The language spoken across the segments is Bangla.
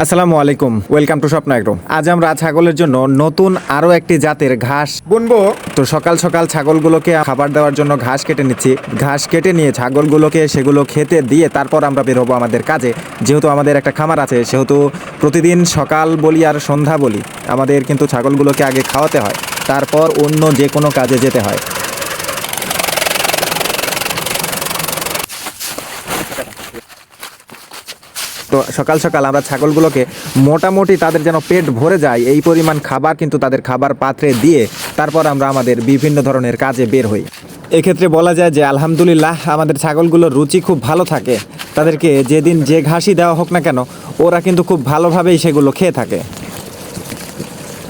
আসসালামু আলাইকুম। ওয়েলকাম টু স্বপ্ন এগ্রো আজ আমরা ছাগলের জন্য নতুন আরও একটি জাতের ঘাস বুনবো। তো সকাল সকাল ছাগলগুলোকে খাবার দেওয়ার জন্য ঘাস কেটে নিচ্ছি। ঘাস কেটে নিয়ে ছাগলগুলোকে সেগুলো খেতে দিয়ে তারপর আমরা বের হব আমাদের কাজে। যেহেতু আমাদের একটা খামার আছে, সেহেতু প্রতিদিন সকাল বলি আর সন্ধ্যা বলি, আমাদের কিন্তু ছাগলগুলোকে আগে খাওয়াতে হয়। তারপর অন্য যে কোনো কাজে যেতে হয়। তো সকাল সকাল আমরা ছাগলগুলোকে মোটামুটি তাদের যেন পেট ভরে যায়, এই পরিমাণ খাবার কিন্তু তাদের খাবার পাত্রে দিয়ে তারপর আমরা আমাদের বিভিন্ন ধরনের কাজে বের হই। এক্ষেত্রে বলা যায় যে আলহামদুলিল্লাহ আমাদের ছাগলগুলোর রুচি খুব ভালো থাকে। তাদেরকে যেদিন যে ঘাসই দেওয়া হোক না কেন, ওরা কিন্তু খুব ভালোভাবেই সেগুলো খেয়ে থাকে।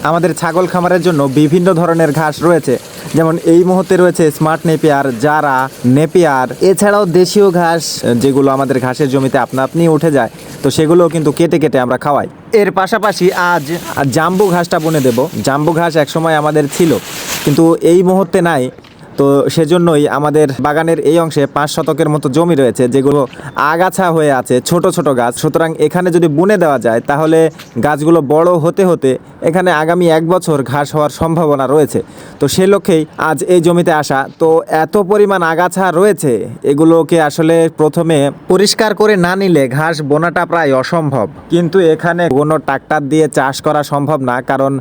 আমাদের ছাগল খামারের জন্য বিভিন্ন ধরনের ঘাস রয়েছে। যেমন এই মুহূর্তে রয়েছে স্মার্ট নেপিয়ার, জারা, নেপিয়ার। এছাড়াও দেশীয় ঘাস, যেগুলো আমাদের ঘাসের জমিতে আপনা আপনি উঠে যায়, তো সেগুলো কিন্তু কেটে কেটে আমরা খাওয়াই। এর পাশাপাশি আজ জাম্বু ঘাসটা বনে দেব। জাম্বু ঘাস একসময় আমাদের ছিল, কিন্তু এই মুহূর্তে নাই। তো সেজন্যই আমাদের বাগানের এই অংশে পাঁচ শতকের মতো জমি রয়েছে, যেগুলো আগাছা হয়ে আছে, ছোট ছোট গাছ। সুতরাং এখানে যদি বুনে দেওয়া যায়, তাহলে গাছগুলো বড় হতে হতে এখানে আগামী এক বছর ঘাস হওয়ার সম্ভাবনা রয়েছে। তো সে লক্ষ্যেই আজ এই জমিতে আসা। তো এত পরিমাণ আগাছা রয়েছে, এগুলোকে আসলে প্রথমে পরিষ্কার করে না নিলে ঘাস বোনাটা প্রায় অসম্ভব। কিন্তু এখানে কোনো ট্রাক্টর দিয়ে চাষ করা সম্ভব না, কারণ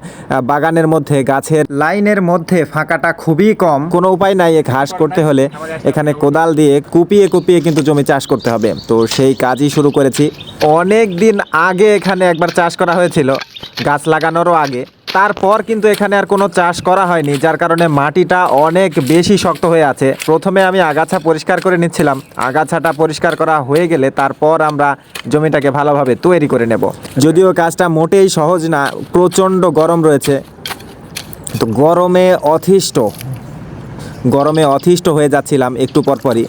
বাগানের মধ্যে গাছের লাইনের মধ্যে ফাঁকাটা খুবই কম। কোনো উপায় নাই ঘাস করতে হলে এখানে কোদাল দিয়ে কুপিয়ে কুপিয়ে কিন্তু জমি চাষ করতে হবে। তো সেই কাজই শুরু করেছি। অনেক দিন আগে এখানে একবার চাষ করা হয়েছিল, গাছ লাগানোরও আগে। তারপর কিন্তু এখানে আর কোনো চাষ করা হয়নি, যার কারণে মাটিটা অনেক বেশি শক্ত হয়ে আছে। প্রথমে আমি আগাছা পরিষ্কার করে নিচ্ছিলাম। আগাছাটা পরিষ্কার করা হয়ে গেলে তারপর আমরা জমিটাকে ভালোভাবে তৈরি করে নেব। যদিও কাজটা মোটেই সহজ না, প্রচণ্ড গরম রয়েছে। তো গরমে অথিষ্ট গরমে অথিষ্ট হয়ে যাচ্ছিলাম একটু পরপরই।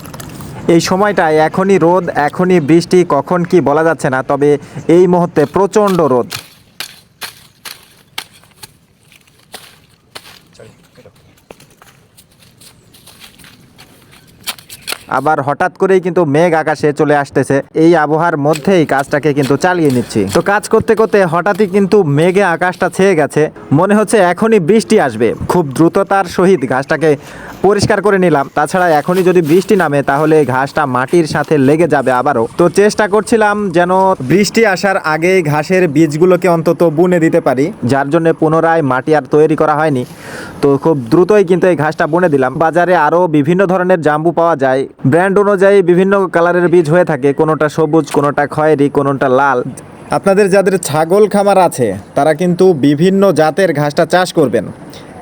এই সময়টায় এখনই রোদ, এখনই বৃষ্টি, কখন কি বলা যাচ্ছে না, তবে এই মুহূর্তে প্রচণ্ড রোদ। আবার হঠাৎ করেই কিন্তু মেঘ আকাশে চলে আসতেছে। এই আবহাওয়ার মধ্যেই কাজটাকে কিন্তু চালিয়ে নিচ্ছি। তো কাজ করতে করতে হঠাৎই কিন্তু মেঘে আকাশটা ছেয়ে গেছে। মনে হচ্ছে এখনই বৃষ্টি আসবে। খুব দ্রুততার সহিত ঘাসটাকে পরিষ্কার করে নিলাম। তাছাড়া এখনই যদি বৃষ্টি নামে, তাহলে ঘাসটা মাটির সাথে লেগে যাবে আবারও। তো চেষ্টা করছিলাম যেন বৃষ্টি আসার আগেই ঘাসের বীজগুলোকে অন্তত বুনে দিতে পারি। যার জন্য পুনরায় মাটি আর তৈরি করা হয়নি। তো খুব দ্রুতই কিন্তু এই ঘাসটা বুনে দিলাম। বাজারে আরও বিভিন্ন ধরনের জাম্বু পাওয়া যায়। ব্র্যান্ড অনুযায়ী বিভিন্ন কালারের বীজ হয়ে থাকে। কোনোটা সবুজ, কোনোটা খয়েরি, কোনোটা লাল। আপনাদের যাদের ছাগল খামার আছে, তারা কিন্তু বিভিন্ন জাতের ঘাসটা চাষ করবেন।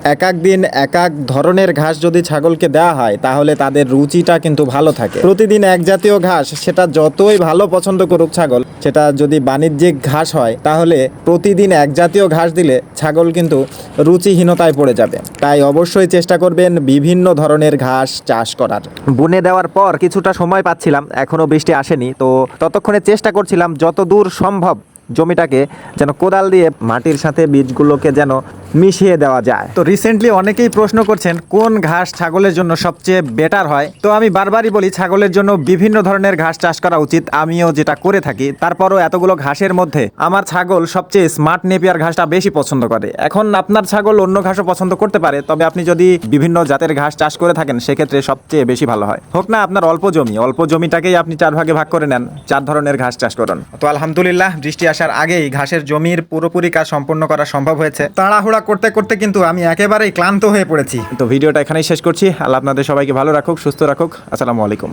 এক এক দিন এক এক ধরনের ঘাস যদি ছাগলকে দেওয়া হয়, তাহলে তাদের রুচিটা কিন্তু ভালো থাকে। প্রতিদিন এক জাতীয় ঘাস, সেটা যতই ভালো পছন্দ করুক ছাগল, সেটা যদি বাণিজ্যিক ঘাস হয়, তাহলে প্রতিদিন এক জাতীয় ঘাস দিলে ছাগল কিন্তু রুচিহীনতায় পড়ে যাবে। তাই অবশ্যই চেষ্টা করবেন বিভিন্ন ধরনের ঘাস চাষ করার। বুনে দেওয়ার পর কিছুটা সময় পাচ্ছিলাম এখনও বৃষ্টি আসেনি, তো ততক্ষণে চেষ্টা করছিলাম যত দূর সম্ভব জমিটাকে যেন কোদাল দিয়ে মাটির সাথে বীজগুলোকে যেন মিশিয়ে দেওয়া যায়। তো রিসেন্টলি অনেকেই প্রশ্ন করছেন, কোন ঘাস ছাগলের জন্য সবচেয়ে বেটার হয়? তো আমি বারবারই বলি, ছাগলের জন্য বিভিন্ন ধরনের ঘাস চাষ করা উচিত। আমিও যেটা করে থাকি, তারপরও এতগুলো ঘাসের মধ্যে আমার ছাগল সবচেয়ে স্মার্ট নেপিয়ার ঘাসটা বেশি পছন্দ করে। এখন আপনার ছাগল অন্য ঘাসও পছন্দ করতে পারে, তবে আপনি যদি বিভিন্ন জাতের ঘাস চাষ করে থাকেন, সেক্ষেত্রে সবচেয়ে বেশি ভালো হয়। হোক না, আপনার অল্প জমি, অল্প জমিটাকেই আপনি চার ভাগে ভাগ করে নেন, চার ধরনের ঘাস চাষ করুন। তো আলহামদুলিল্লাহ বৃষ্টি আসার আগেই ঘাসের জমির পুরোপুরি কাজ সম্পন্ন করা সম্ভব হয়েছে। তাড়াহুড়া করতে করতে কিন্তু আমি একেবারেই ক্লান্ত হয়ে পড়েছি। তো ভিডিওটা এখানেই শেষ করছি। আল্লাহ আপনাদের সবাইকে ভালো রাখুক, সুস্থ রাখুক। আসসালামু আলাইকুম।